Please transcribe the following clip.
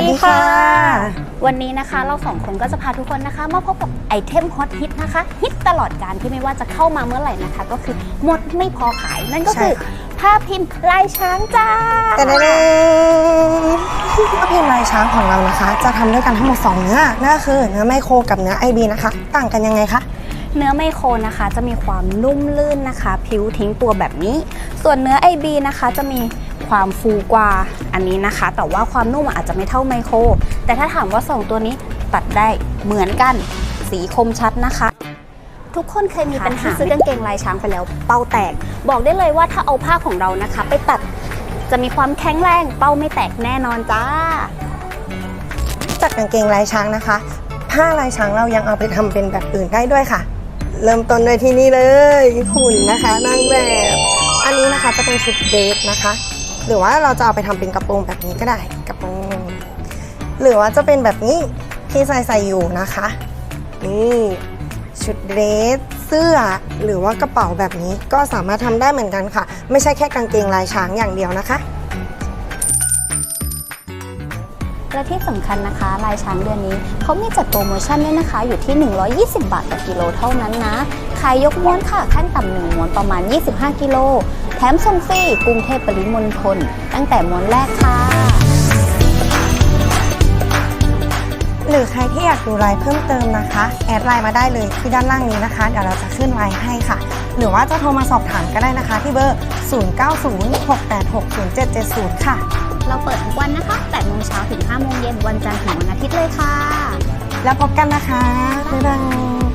วัสดีค่ะ วันนี้นะคะเราสองคนก็จะพาทุกคนนะคะมาพบกับไอเทมฮอตฮิตนะคะฮิตตลอดการที่ไม่ว่าจะเข้ามาเมื่อไหร่นะคะ ก็คือหมดไม่พอขายนั่นก็คือใช่ค่ะผ้าพิมพ์ลายช้างจ้าแต่เด้ผ้าพิมพ์ลายช้างของเรานะคะ จะทำด้วยกันทั้งหมด2เนื้อนั่นก็คือเนื้อไมโครกับเนื้อไอบีนะคะ ต่างกันยังไงคะ เนื้อไมโครนะคะ จะมีความนุ่มลื่นนะคะ ผิวทิ้งตัวแบบนี้ ส่วนเนื้อ IB นะคะ จะมีความฟูกว่าอันนี้นะคะ แต่ว่าความนุ่มอาจจะไม่เท่าไมโคร แต่ถ้าถามว่าสองตัวนี้ตัดได้เหมือนกัน สีคมชัดนะคะทุกคนเคยมีปัญหาซื้อกางเกงลายช้างไปแล้ว เป้าแตก บอกได้เลยว่าถ้าเอาผ้าของเรานะคะ ไปตัดจะมีความแข็งแรง เป้าไม่แตกแน่นอนจ้า จากกางเกงลายช้างนะคะ ผ้าลายช้างเรายังเอาไปทำเป็นแบบอื่นได้ด้วยค่ะ เริ่มต้นด้วยที่นี่เลยหุ่นนะคะนางแบบ อันนี้นะคะจะเป็นชุดเดทนะคะ หรือว่าเราจะเอาไปทำเป็นกระโปรงแบบนี้ก็ได้กระโปรง หรือว่าจะเป็นแบบนี้ที่ใส่ใส่อยู่นะคะ นี่ชุดเดรสเสื้อหรือว่ากระเป๋าแบบนี้ก็สามารถทำได้เหมือนกันค่ะ ไม่ใช่แค่กางเกงลายช้างอย่างเดียวนะคะ และที่สำคัญนะคะ ลายช้างเดือนนี้เขามีจัดโปรโมชั่นด้วยนะคะ อยู่ที่ 120 บาทต่อกิโลเท่านั้นนะขายยกม้วนค่ะขั้นต่ำหนึ่งม้วนประมาณ 25 กิโล แถมส่งฟรีกรุงเทพปริมณฑลตั้งแต่ม้วนแรกค่ะ หรือใครที่อยากดูไลน์เพิ่มเติมนะคะ แอดไลน์มาได้เลยที่ด้านล่างนี้นะคะ เดี๋ยวเราจะขึ้นไลน์ให้ค่ะ หรือว่าจะโทรมาสอบถามก็ได้นะคะ ที่เบอร์ 0906860770 ค่ะ เราเปิดทุกวันนะคะ8โมงเช้า แล้วพบกันนะคะบ๊ายบาย